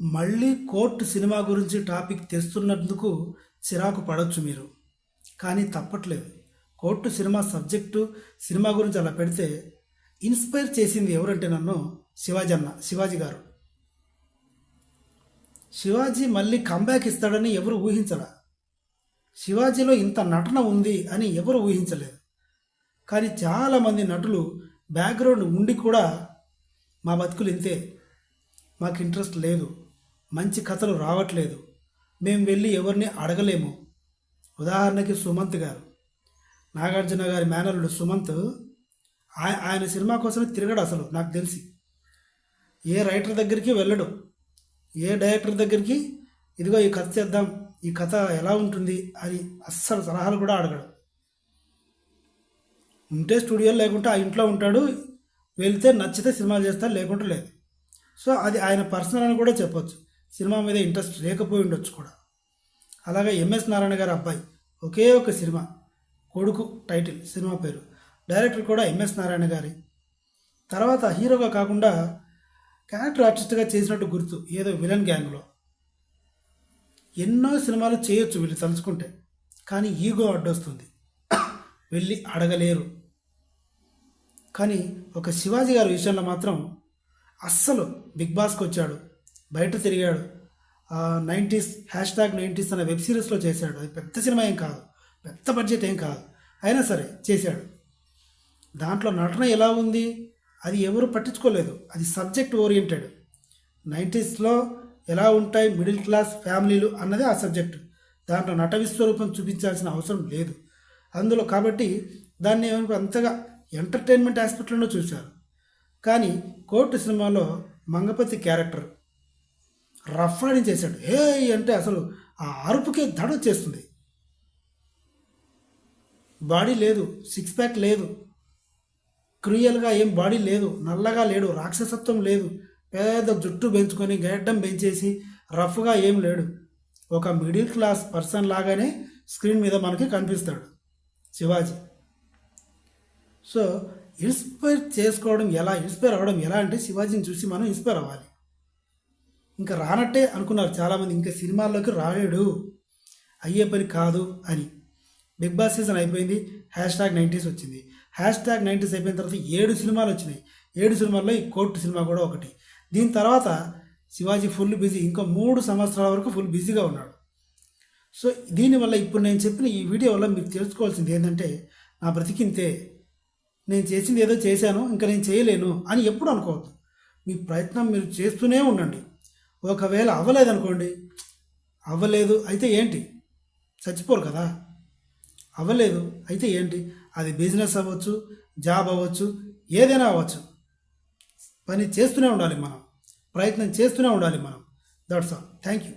మళ్ళీ court cinema గురించి topic తెస్తున్నందుకు చిరాకు పడవచ్చు మీరు. కానీ తప్పట్లేదు. కోర్టు సినిమా సబ్జెక్టు సినిమా గురించి అలా పెడితే ఇన్స్పైర్ చేసింది ఎవరంటే నన్ను శివాజీ అన్న శివాజీ గారు. శివాజీ మళ్ళీ కంబ్యాక్ ఇస్తాడని ఎవరు ఊహించరా శివాజీలో ఇంత నటన ఉంది అని ఎవరు ఊహించలేదు. కానీ చాలామంది నటులు బ్యాక్గ్రౌండ్ ఉండి కూడా మా బతుకులు ఇంతే. మాకు ఇంట్రెస్ట్ లేదు. మంచి కథలు రావట్లేదు. మేము వెళ్ళి ఎవరిని అడగలేము. ఉదాహరణకి సుమంత్ గారు. నాగార్జున గారి మేనరుడు సుమంత్ ఆయన సినిమా కోసమే తిరగడు అసలు నాకు తెలిసి. ఏ రైటర్ దగ్గరికి వెళ్ళడు. ఏ డైరెక్టర్ దగ్గరికి ఇదిగో ఈ కథ చేద్దాం ఈ కథ ఎలా ఉంటుంది అని అస్సలు సలహాలు కూడా అడగడు. ఉంటే స్టూడియో లేకుంటే ఆ ఇంట్లో ఉంటాడు వెళ్తే నచ్చితే సినిమాలు చేస్తాడు లేకుంటే లేదు. సో అది ఆయన పర్సనల్ అని కూడా చెప్పొచ్చు. సినిమా మీద ఇంట్రెస్ట్ లేకపోయి ఉండొచ్చు కూడా. అలాగే ఎంఎస్ నారాయణ గారి అబ్బాయి ఒకే ఒక సినిమా కొడుకు టైటిల్ సినిమా పేరు. డైరెక్టర్ కూడా ఎంఎస్ నారాయణ గారి. తర్వాత హీరోగా కాకుండా క్యారెక్టర్ ఆర్టిస్ట్గా చేసినట్టు గుర్తు ఏదో విలన్ గ్యాంగ్లో. ఎన్నో సినిమాలు చేయొచ్చు వీళ్ళు తలుచుకుంటే కానీ ఈగో అడ్డొస్తుంది. వెళ్ళి అడగలేరు. కానీ ఒక శివాజీ గారి విషయంలో మాత్రం అస్సలు బిగ్ బాస్కి వచ్చాడు. బయట తిరిగాడు. నైంటీస్ హ్యాష్ ట్యాగ్ నైంటీస్ అనే వెబ్ సిరీస్లో చేశాడు. అది పెద్ద సినిమా ఏం కాదు. పెద్ద బడ్జెట్ ఏం కాదు. అయినా సరే చేశాడు. దాంట్లో నటన ఎలా ఉంది? అది ఎవరు పట్టించుకోలేదు. అది సబ్జెక్ట్ ఓరియంటెడ్. నైంటీస్లో ఎలా ఉంటాయి మిడిల్ క్లాస్ ఫ్యామిలీలు అన్నది ఆ సబ్జెక్ట్. దాంట్లో నట విశ్వరూపం చూపించాల్సిన అవసరం లేదు. అందులో కాబట్టి దాన్ని అంతగా ఎంటర్టైన్మెంట్ ఆస్పెక్ట్లోనే చూశారు. కానీ కోర్టు సినిమాలో మంగపతి క్యారెక్టర్ రఫ్ అని చేశాడు. ఏ అంటే అసలు ఆ అరుపుకే దడ వచ్చేస్తుంది. బాడీ లేదు సిక్స్ ప్యాక్ లేదు. క్రూయల్గా ఏం బాడీ లేదు నల్లగా లేడు రాక్షసత్వం లేదు. పేద జుట్టు పెంచుకొని గడ్డం పెంచేసి రఫ్గా ఏం లేడు. ఒక మిడిల్ క్లాస్ పర్సన్ లాగానే స్క్రీన్ మీద మనకి కనిపిస్తాడు శివాజీ. సో ఇన్స్పైర్ చేసుకోవడం ఎలా ఇన్స్పైర్ అవ్వడం ఎలా అంటే శివాజీని చూసి మనం ఇన్స్పైర్ అవ్వాలి. ఇంకా రానట్టే అనుకున్నారు చాలామంది. ఇంకా సినిమాల్లోకి రాలేడు. అయ్యే పని కాదు అని. బిగ్ బాస్ సీజన్ అయిపోయింది. హ్యాష్ ట్యాగ్ నైంటీస్ వచ్చింది. హ్యాష్ ట్యాగ్ నైంటీస్ అయిపోయిన తర్వాత ఏడు సినిమాలు వచ్చినాయి. ఏడు సినిమాల్లో ఈ కోర్టు సినిమా కూడా ఒకటి. దీని తర్వాత శివాజీ ఫుల్ బిజీ. ఇంకా మూడు సంవత్సరాల వరకు ఫుల్ బిజీగా ఉన్నాడు. సో దీనివల్ల ఇప్పుడు నేను చెప్పిన ఈ వీడియో వల్ల మీరు తెలుసుకోవాల్సింది ఏంటంటే నా బ్రతికింతే నేను చేసింది ఏదో చేశాను ఇంకా నేను చేయలేను అని ఎప్పుడు అనుకోవద్దు. మీ ప్రయత్నం మీరు చేస్తూనే ఉండండి. ఒకవేళ అవ్వలేదనుకోండి అవ్వలేదు అయితే ఏంటి? చచ్చిపోరు కదా. అవ్వలేదు అయితే ఏంటి? అది బిజినెస్ అవ్వచ్చు జాబ్ అవ్వచ్చు ఏదైనా అవ్వచ్చు. పని చేస్తూనే ఉండాలి మనం. ప్రయత్నం చేస్తూనే ఉండాలి మనం. That's all thank you